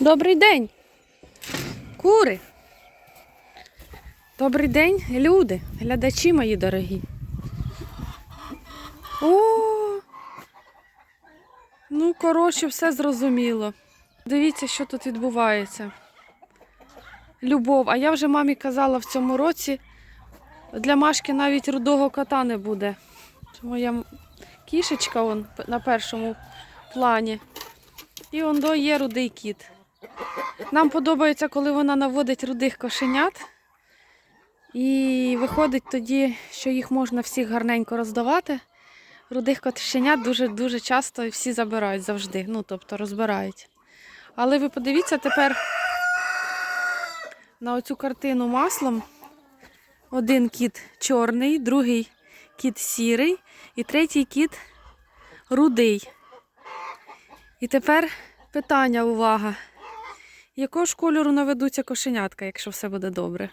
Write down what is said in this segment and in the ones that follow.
Добрий день. Кури. Добрий день, люди, глядачі мої дорогі. О! Ну, коротше, все зрозуміло. Дивіться, що тут відбувається. Любов. А я вже мамі казала в цьому році, для Машки навіть рудого кота не буде. Моя кішечка он на першому плані. І он до є рудий кіт. Нам подобається, коли вона наводить рудих кошенят. І виходить тоді, що їх можна всіх гарненько роздавати. Рудих кошенят дуже-дуже часто всі забирають завжди. Ну, тобто розбирають. Але ви подивіться тепер на оцю картину маслом. Один кіт чорний, другий кіт сірий і третій кіт рудий. І тепер питання, увага. Якого ж кольору наведуться кошенятка, якщо все буде добре?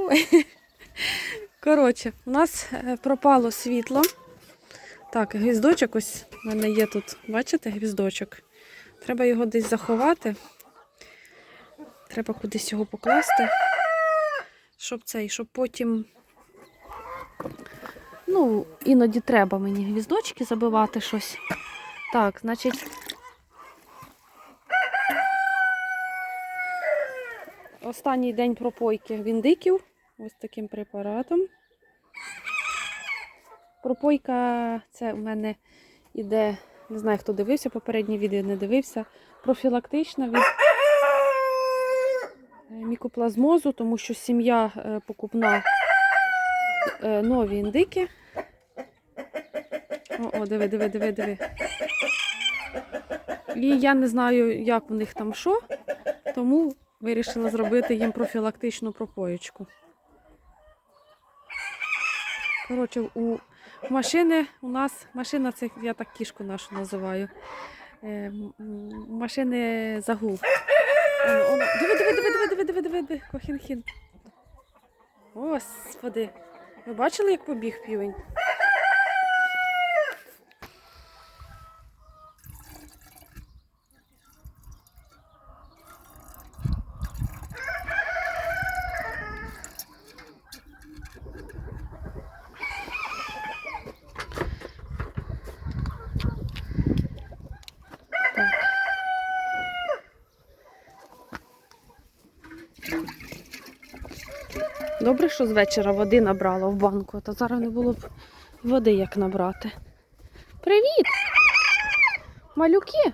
Коротше, у нас е, пропало світло. Так, гвіздочок ось у мене є тут. Бачите, гвіздочок? Треба його десь заховати. Треба кудись його покласти, щоб цей, щоб потім. Ну, іноді треба мені гвіздочки забивати щось. Так, значить. Останній день пропойки гвіндиків. Ось таким препаратом. Пропойка це в мене іде, не знаю, хто дивився, попереднє відео не дивився. Профілактична від е, мікоплазмозу, тому що сім'я е, покупна е, нові індики. О, о, диви, диви, диви, диви. І я не знаю, як в них там що, тому вирішила зробити їм профілактичну пропоєчку. Коротше, у машини у нас, машина це я так кішку нашу називаю. Е, машини загул. Оно. Диви, диви, диви, диви, диви, диви, диви, диви, кохін-хін. Господи. Ви бачили, як побіг півень? Добре, що з вечора води набрала в банку, то зараз не було б води як набрати. Привіт! Малюки!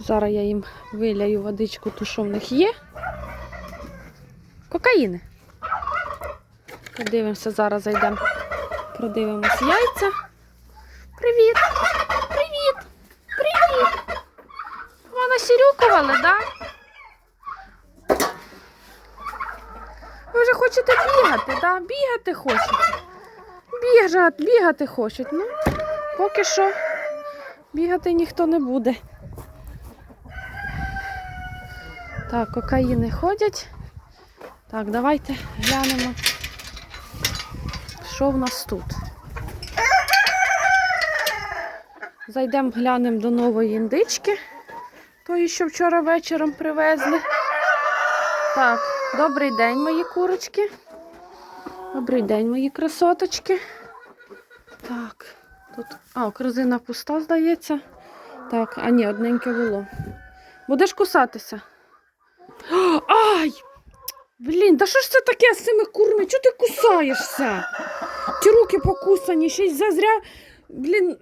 Зараз я їм виляю водичку, ту, що в них є. Кокаїни. Подивимося, зараз зайдемо. Продивимось яйця. Привіт! Привіт! Привіт! Вона сірюкували, так? Да? Ви вже хочете бігати, да? Бігати хочете. Бігати, бігати хочуть. Ну, поки що бігати ніхто не буде. Так, кокаїни ходять. Так, давайте глянемо, що в нас тут. Зайдемо, глянемо до нової індички, тої, що вчора вечором привезли. Так, добрий день, мої курочки. Добрий день, мої красоточки. Так, тут. А, корзина пуста, здається. Так, а ні, одненьке було. Будеш кусатися? Ай! Блін, та що ж це таке з цими курми? Чого ти кусаєшся? Ті руки покусані, ще й зазря. Блін.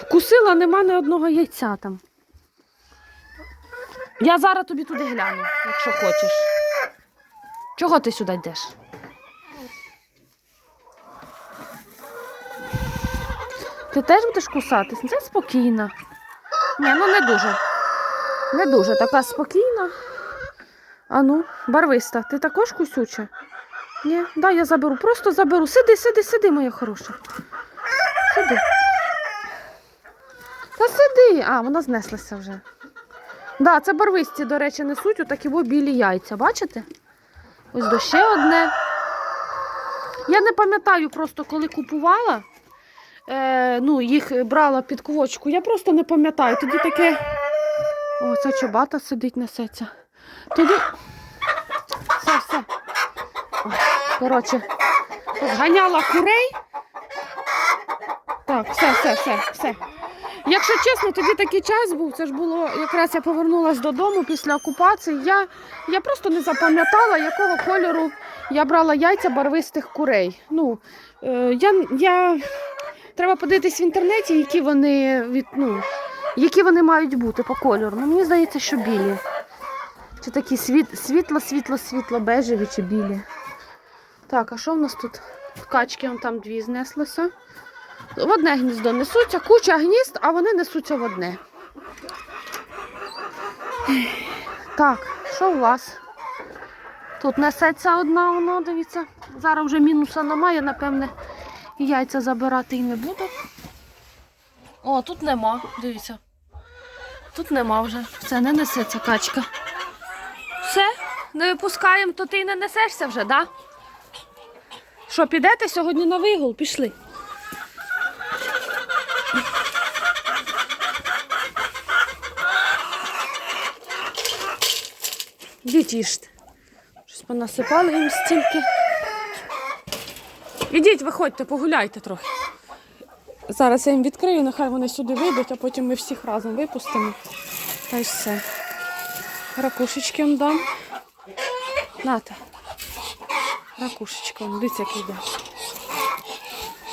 Вкусила, нема ні одного яйця там. Я зараз тобі туди гляну, якщо хочеш. Чого ти сюди йдеш? Ти теж будеш кусатись? Це спокійно. Ні, ну не дуже. Не дуже така спокійна. А ну, барвиста, ти також кусюча? Ні, дай я заберу, просто заберу. Сиди, сиди, сиди, моя хороша. Сиди. Та сиди. А, вона знеслася вже. Да, це барвисті, до речі, несуть отакі білі яйця, бачите? Ось до ще одне. Я не пам'ятаю просто, коли купувала. е, ну, їх брала під квочку. Я просто не пам'ятаю. Тоді таке. О, ця чобата сидить, несеться. Тоді. Все, все. Коротше, зганяла курей. Так, все, все, все, все. Якщо чесно, тоді такий час був. Це ж було якраз я повернулася додому після окупації. Я, я просто не запам'ятала, якого кольору я брала яйця барвистих курей. Ну, е, я, я... Треба подивитись в інтернеті, які вони від, ну, які вони мають бути по кольору. Ну, мені здається, що білі. Чи такі світ, світло, світло, світло, бежеві чи білі. Так, а що в нас тут? Качки он там дві знеслося. В одне гніздо несуться, куча гнізд, а вони несуться в одне. Так, що у вас? Тут несеться одна, воно, дивіться. Зараз вже мінуса немає, напевне, і яйця забирати і не буду. О, тут нема, дивіться. Тут нема вже. Все, не несеться качка. Все, не випускаємо, то ти й не несешся вже, так? Да? Що, підете сьогодні на вигул? Пішли. Ідіть їжте. Щось понасипали їм стільки. Ідіть, виходьте, погуляйте трохи. Зараз я їм відкрию, нехай вони сюди вийдуть, а потім ми всіх разом випустимо. Та й все. Ракушечки їм дам. Нате. Ракушечка, дивіться, як йде.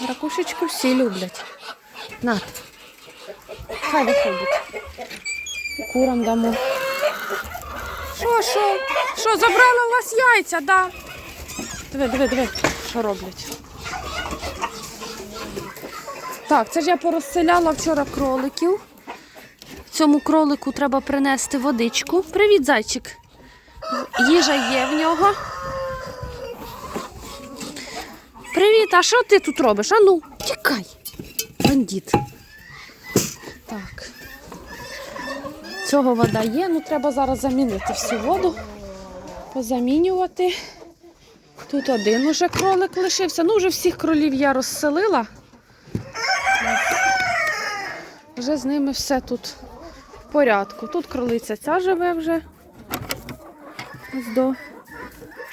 Ракушечку всі люблять. Нате. Хай виходять. Курам дамо. Що, що? Що, забрали у вас яйця, да? Диви, диви, диви, що роблять. Так, це ж я порозселяла вчора кроликів. Цьому кролику треба принести водичку. Привіт, зайчик. Їжа є в нього. Привіт, а що ти тут робиш? Ану, тікай. Бандит. Так. Цього вода є, ну треба зараз замінити всю воду, позамінювати. Тут один уже кролик лишився. Ну, вже всіх кролів я розселила. Вже з ними все тут в порядку. Тут кролиця ця живе вже. Ось до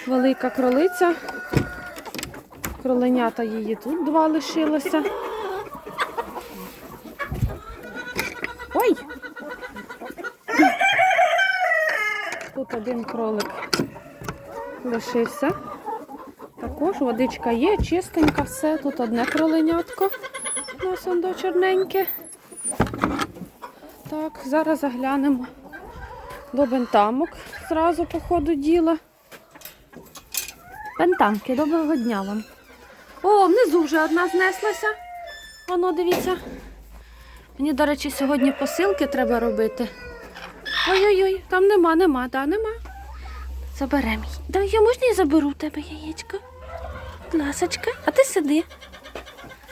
велика кролиця. Кроленята її тут два лишилося. Ой! Тут один кролик лишився. Також водичка є, чистенька, все. Тут одне кроленятко. Нас он до чорненьке. Так, зараз заглянемо до бентамок зразу по ходу діла. Бентамки, доброго дня вам. О, внизу вже одна знеслася. Воно, дивіться. Мені, до речі, сьогодні посилки треба робити. Ой-ой-ой, там нема, нема, да, нема. Заберемо її. Да, я можна я заберу в тебе яєчко? Ласочка, а ти сиди.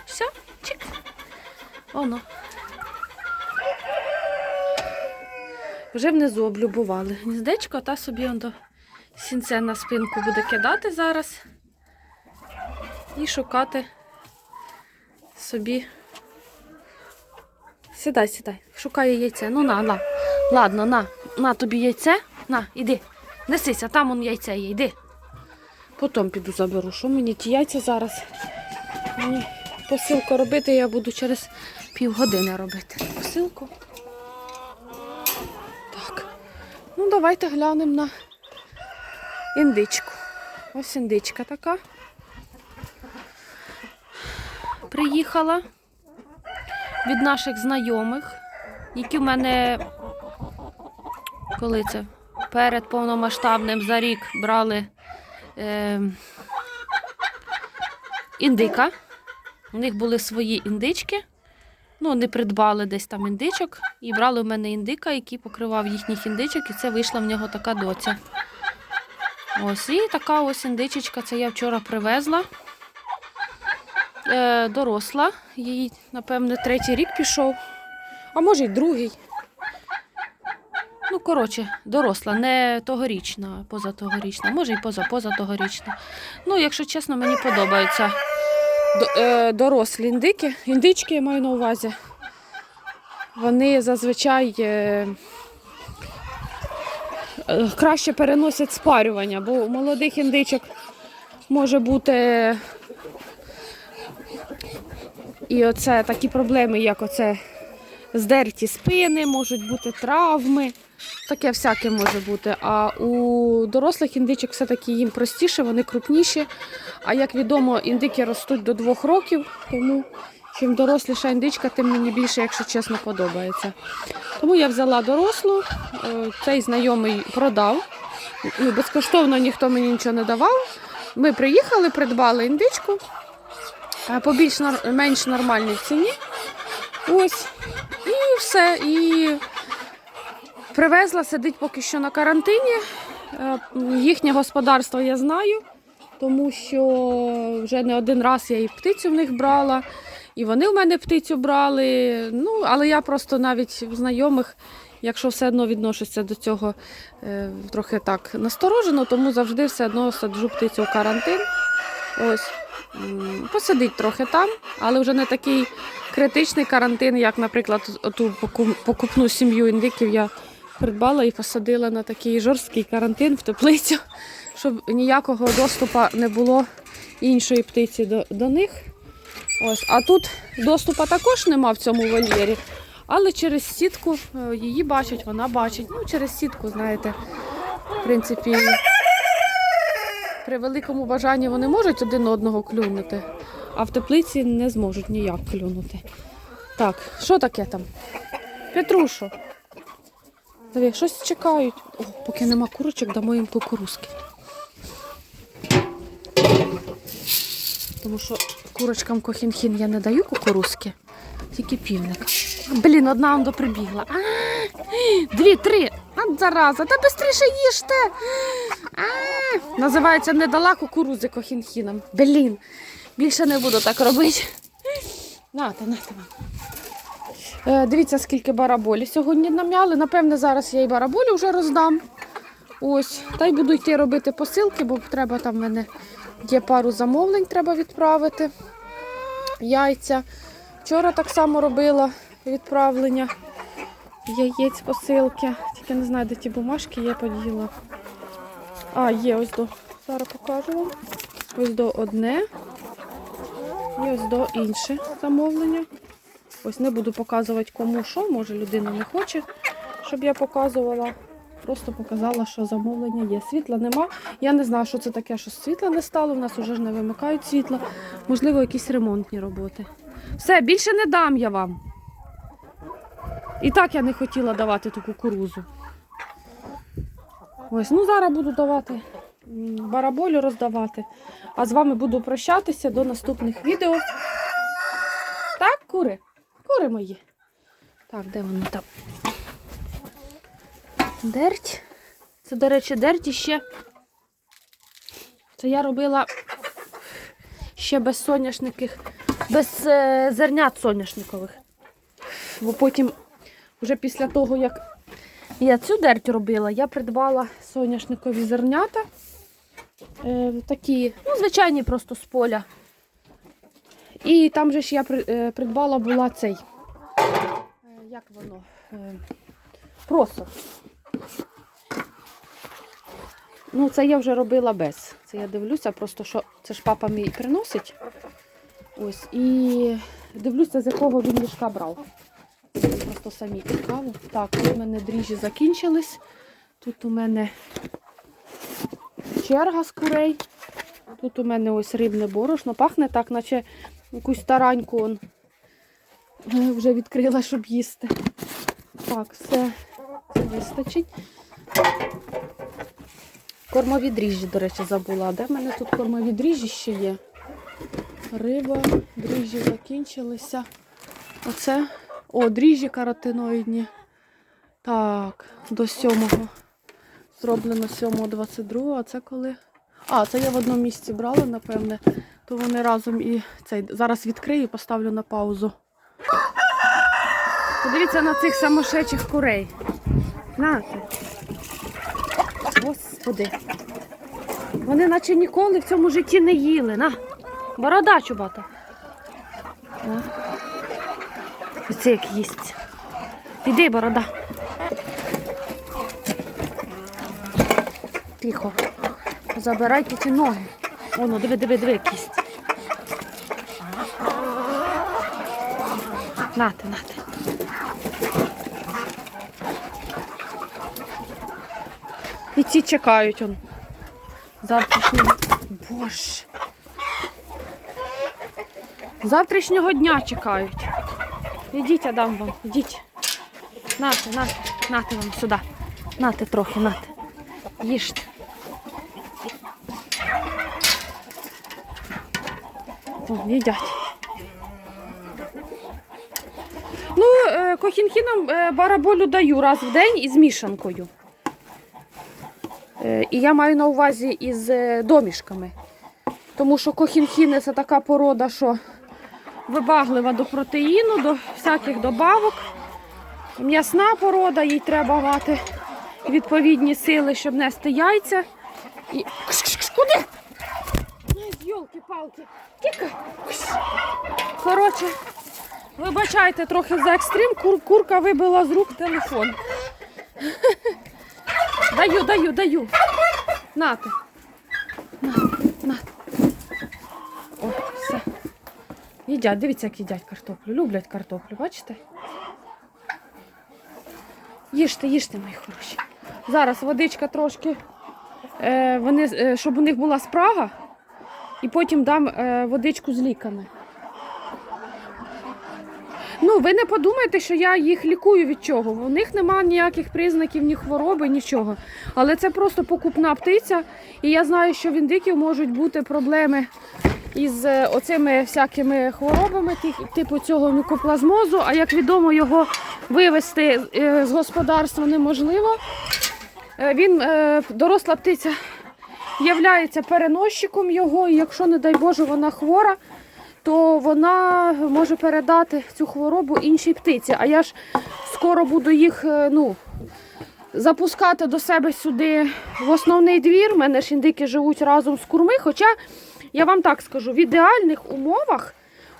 Все, чик. Оно. Вже внизу облюбували гніздечко, та собі он до сінце на спинку буде кидати зараз і шукати собі. Сідай, сідай, шукає яйце. Ну на, на. Ладно, на, на тобі яйце. На, іди. Несися, там он яйце є, йди. Потім піду заберу. Що мені ті яйця зараз? Мені посилку робити я буду через півгодини робити. Посилку. Так. Ну, давайте глянемо на індичку. Ось індичка така. Приїхала від наших знайомих, які в мене коли це перед повномасштабним за рік брали е, індика. У них були свої індички. Ну, вони придбали десь там індичок і брали в мене індика, який покривав їхніх індичок, і це вийшла в нього така доця. Ось, і така ось індичечка, це я вчора привезла. Е, доросла, їй, напевне, третій рік пішов, а може й другий. Ну, коротше, доросла, не тогорічна, позатогорічна, може й поза позатогорічна. Ну, якщо чесно, мені подобаються до- е, дорослі індики. Індички я маю на увазі. Вони зазвичай е, краще переносять спарювання, бо у молодих індичок може бути і оце такі проблеми, як оце здерті спини, можуть бути травми. Таке всяке може бути. А у дорослих індичок все-таки їм простіше, вони крупніші. А як відомо, індики ростуть до двох років, тому чим доросліша індичка, тим мені більше, якщо чесно, подобається. Тому я взяла дорослу, е, цей знайомий продав. Ну, Безкоштовно ніхто мені нічого не давав. Ми приїхали, придбали індичку е, по більш менш нормальній ціні. Ось. І все. І привезла, сидить поки що на карантині. Е, Їхнє господарство я знаю, тому що вже не один раз я і птицю в них брала, і вони в мене птицю брали. Ну, але я просто навіть в знайомих, якщо все одно відношуся до цього е, трохи так насторожено, тому завжди все одно саджу птицю в карантин. Ось. Посидить трохи там, але вже не такий критичний карантин, як, наприклад, ту покупну сім'ю індиків я придбала і посадила на такий жорсткий карантин в теплицю, щоб ніякого доступу не було іншої птиці до, до них. Ось. А тут доступу також нема в цьому вольєрі, але через сітку е, її бачать, вона бачить. Ну, через сітку, знаєте, в принципі, при великому бажанні вони можуть один одного клюнути, а в теплиці не зможуть ніяк клюнути. Так, що таке там? Петрушо. Диви, щось чекають. О, поки нема курочок, дамо їм кукурузки. Тому що курочкам кохінхін я не даю кукурузки, тільки півник. Блін, одна вам доприбігла. А, Дві, три. А, зараза, та швидше їжте. Називається не дала кукурузи кохінхінам. Блін, більше не буду так робити. Нате, нате вам. Е, Дивіться, скільки бараболі сьогодні нам'яли. Напевне, зараз я і бараболі вже роздам. Ось. Та й буду йти робити посилки, бо треба там в мене є пару замовлень, треба відправити. Яйця. Вчора так само робила відправлення яєць посилки. Тільки не знаю, де ті бумажки я поділа. А, є ось до. Зараз покажу вам. Ось до одне. І ось до інше замовлення. Ось не буду показувати кому що, може людина не хоче, щоб я показувала. Просто показала, що замовлення є. Світла нема. Я не знаю, що це таке, що світла не стало. У нас вже ж не вимикають світло. Можливо, якісь ремонтні роботи. Все, більше не дам я вам. І так я не хотіла давати ту кукурузу. Ось, ну зараз буду давати бараболю роздавати. А з вами буду прощатися до наступних відео. Так, кури? Кури мої. Так, де вони там? Дерть. Це, до речі, дерть ще. Це я робила ще без соняшників, без е, зернят соняшникових. Бо потім, вже після того, як я цю дерть робила, я придбала соняшникові зернята. Е, такі, ну, звичайні просто з поля. І там же ж я е, придбала була цей. е, Як воно? Е, Просо. Ну, це я вже робила без. Це я дивлюся, просто що це ж папа мій приносить. Ось. І дивлюся, з якого він мішка брав. Просто самі цікаво. Так, тут у мене дріжджі закінчились. Тут у мене черга з курей. Тут у мене ось рибне борошно. Пахне так, наче якусь тараньку он е, вже відкрила, щоб їсти. Так, все, це вистачить. Кормові дріжджі, до речі, забула. Де в мене тут кормові дріжджі ще є? Риба, дріжджі закінчилися. Оце. О, дріжджі каротиноїдні. Так, до сьомого. Зроблено 7.22, а це коли? А, це я в одному місці брала, напевне. То вони разом і цей. Зараз відкрию, поставлю на паузу. Подивіться на цих самошечих курей. Нате. Господи. Вони наче ніколи в цьому житті не їли. На, борода чубата. Оце як їсть. Іди, борода. Тихо. Забирайте ці ноги. Оно, диви, диви, диви, кість. Нате, нате. І ці чекають он. Завтрашнього. Боже. Завтрашнього дня чекають. Ідіть, я дам вам, ідіть. Нате, нате, нате вам сюди. Нате трохи, нате. Їжте. О, їдять. Ну, е, кохінхінам е, бараболю даю раз в день із мішанкою. Е, І я маю на увазі із домішками. Тому що кохінхіни це така порода, що вибаглива до протеїну, до всяких добавок. М'ясна порода, їй треба мати відповідні сили, щоб нести яйця. І... Куди? Йолки-палки. Коротше, вибачайте трохи за екстрим. Кур- курка вибила з рук телефон. Даю, даю, даю. Нате. На, на. О. Їдять, дивіться, як їдять картоплю. Люблять картоплю, бачите? Їжте, їжте, мої хороші. Зараз водичка трошки, е, вони, е, щоб у них була спрага, і потім дам е, водичку з ліками. Ну, ви не подумайте, що я їх лікую від чого. У них немає ніяких признаків, ні хвороби, нічого. Але це просто покупна птиця. І я знаю, що в індиків можуть бути проблеми із е, оцими всякими хворобами, типу цього мікоплазмозу. А як відомо, його вивезти е, з господарства неможливо. Він, доросла птиця, являється переносчиком його, і якщо, не дай Боже, вона хвора, то вона може передати цю хворобу іншій птиці. А я ж скоро буду їх е, ну, запускати до себе сюди в основний двір. У мене ж індики живуть разом з курми. Хоча я вам так скажу, в ідеальних умовах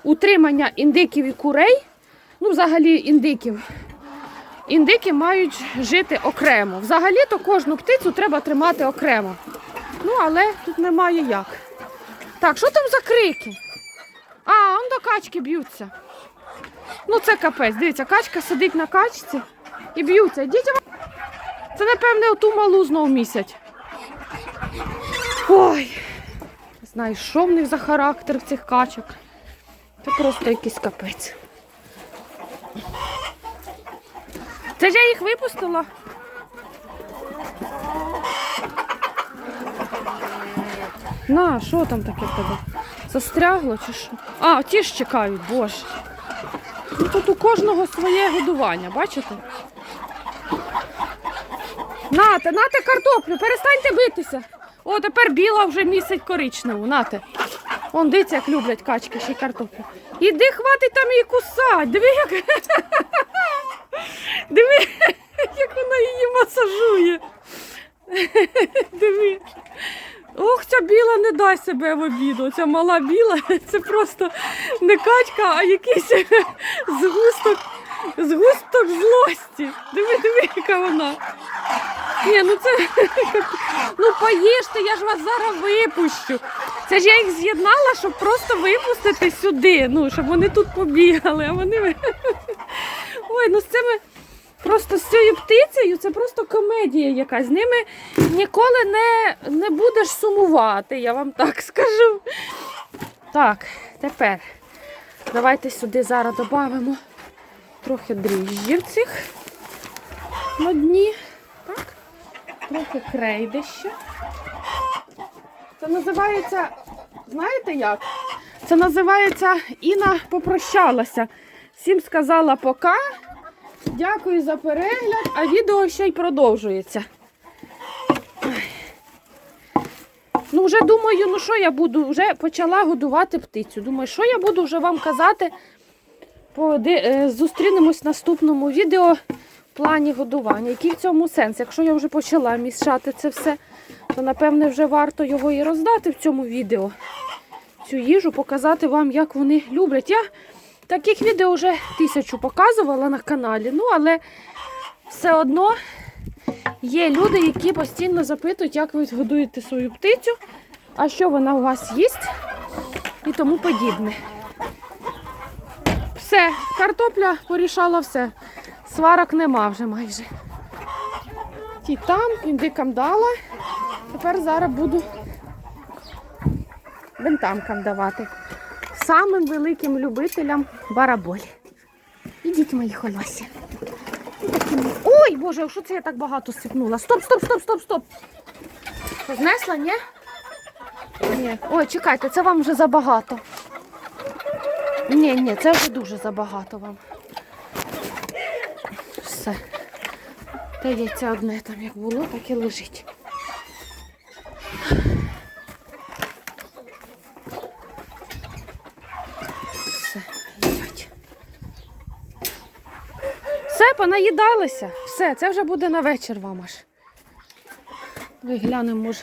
утримання індиків і курей, ну взагалі індиків, індики мають жити окремо. Взагалі-то кожну птицю треба тримати окремо. Ну, але тут немає як. Так, що там за крики? А, он до качки б'ються. Ну, це капець. Дивіться, качка сидить на качці і б'ються. Ви- Це, напевне, оту малу знов місять. Ой. Знаю, що в них за характер цих качок. Це просто якийсь капець. Це ж я їх випустила. На, що там таке в тебе? Застрягло чи що? А, ті ж чекають, боже. Ну, тут у кожного своє годування, бачите? Нате, нате картоплю, перестаньте битися. О, тепер біла вже місить коричневу, нате. Он дивіться, як люблять качки ще й картоплю. Іди, хватить там її кусать. Диви, як. Диви, як вона її масажує. Диви. Ох, ця біла не дасть себе в обіду. Ця мала біла це просто не качка, а якийсь згусток, згусток злості. Диви, диви, яка вона. Ні, ну це ну поїжте, я ж вас зараз випущу. Це ж я їх з'єднала, щоб просто випустити сюди. Ну, щоб вони тут побігали, а вони. Ой, ну з цими. Просто з цією птицею це просто комедія якась. З ними ніколи не, не будеш сумувати, я вам так скажу. Так, тепер давайте сюди зараз додамо трохи дріжджів цих на дні. Так, трохи крейди ще. Це називається, знаєте як? Це називається Інна попрощалася. Всім сказала пока. Дякую за перегляд, а відео ще й продовжується. Ну, вже думаю, ну що я буду, вже почала годувати птицю. Думаю, що я буду вже вам казати. Е, Зустрінемось в наступному відео в плані годування. Який в цьому сенс? Якщо я вже почала мішати це все, то напевне вже варто його і роздати в цьому відео. Цю їжу, показати вам, як вони люблять. Я Таких відео вже тисячу показувала на каналі, ну але все одно є люди, які постійно запитують, як ви годуєте свою птицю, а що вона у вас їсть і тому подібне. Все, картопля порішала все. Сварок нема вже майже. Ті там, індикам дала. Тепер зараз буду бентамкам давати. Самим великим любителям бараболі. Ідіть, мої холосі. Ой, Боже, що це я так багато сипнула? Стоп, стоп, стоп, стоп, стоп. Знесла, ні? Ні. Ой, чекайте, це вам вже забагато. Ні, ні, це вже дуже забагато вам. Все. Те яйця одне там як було, так і лежить. Понаїдалися. Все, це вже буде на вечір вам аж. Ви глянемо, може,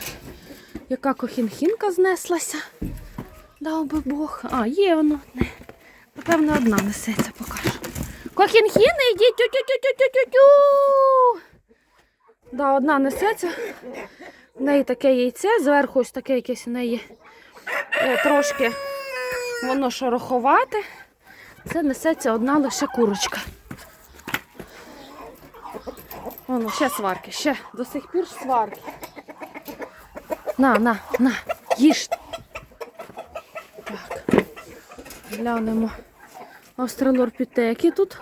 яка кохінхінка знеслася. Дав би Бог. А, є воно одне. Напевно, одна несеться, покажу. Кохінхіни, йдіть тю-тю-тю-тю-тю-тю. Да, одна несеться. В неї таке яйце, зверху ось таке якесь у неї е, трошки воно шороховате. Це несеться одна лише курочка. Воно, ще сварки, ще до сих пір сварки. На, на, на, їж. Так. Глянемо. Австралорпітеки тут.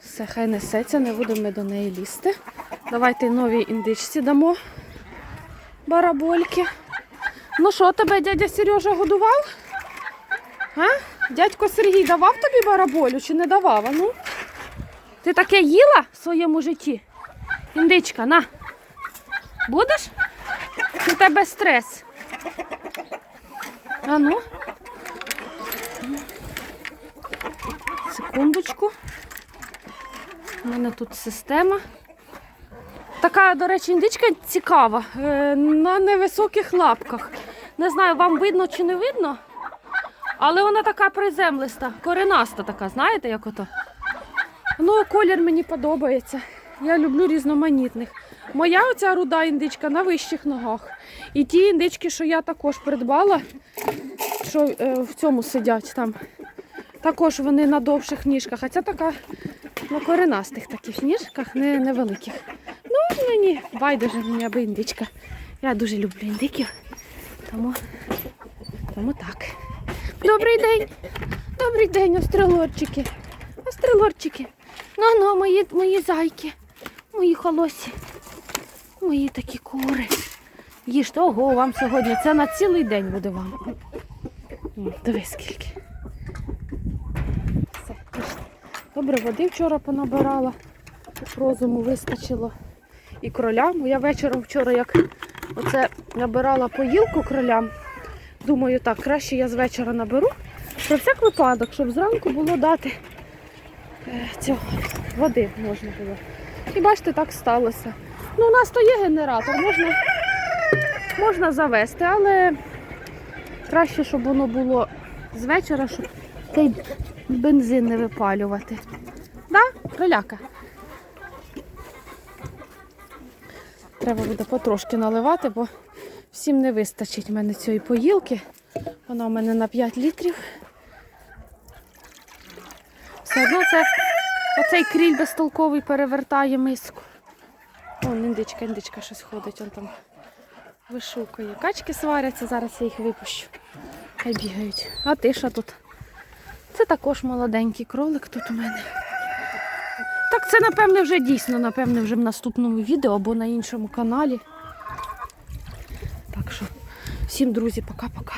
Все, хай несеться, не будемо ми до неї лізти. Давайте новій індичці дамо барабольки. Ну що, тебе дядя Сережа годував? А? Дядько Сергій давав тобі бараболю чи не давав? А ну? Ти таке їла в своєму житті? Індичка, на. Будеш? В тебе стрес? А ну? Секундочку. У мене тут система. Така, до речі, індичка цікава. е, На невисоких лапках. Не знаю, вам видно чи не видно. Але вона така приземлиста, коренаста така, знаєте, як ото. Ну, колір мені подобається. Я люблю різноманітних. Моя оця руда індичка на вищих ногах. І ті індички, що я також придбала, що е, в цьому сидять там. Також вони на довших ніжках, а ця така на коренастих таких ніжках, не невеликих. Ну, мені байдуже мені аби індичка. Я дуже люблю індиків. Тому, тому так. Добрий день. Добрий день, острелорчики. Острелорчики. Ну, ну, мої, мої зайки, мої холосі, мої такі кури. Їжте, ого, вам сьогодні. Це на цілий день буде вам. М, Дивись скільки. Добре, води вчора понабирала. Розуму вистачило. І кролям. Я вечором вчора, як оце набирала поїлку кролям, думаю, так, краще я з вечора наберу. Про всяк випадок, щоб зранку було дати е, цього води можна було. І бачите, так сталося. Ну, у нас то є генератор, можна, можна завести, але краще, щоб воно було з вечора, щоб той бензин не випалювати. Да, кроляка? Треба буде потрошки наливати, бо всім не вистачить в мене цієї поїлки. Вона у мене на 5 літрів. Все одно це оцей кріль безтолковий перевертає миску. Вон індичка, індичка щось ходить, он там вишукує. Качки сваряться, зараз я їх випущу. Хай бігають. А ти що тут? Це також молоденький кролик тут у мене. Так, це напевне вже дійсно, напевне, вже в наступному відео або на іншому каналі. Так що, всім друзі, пока-пока.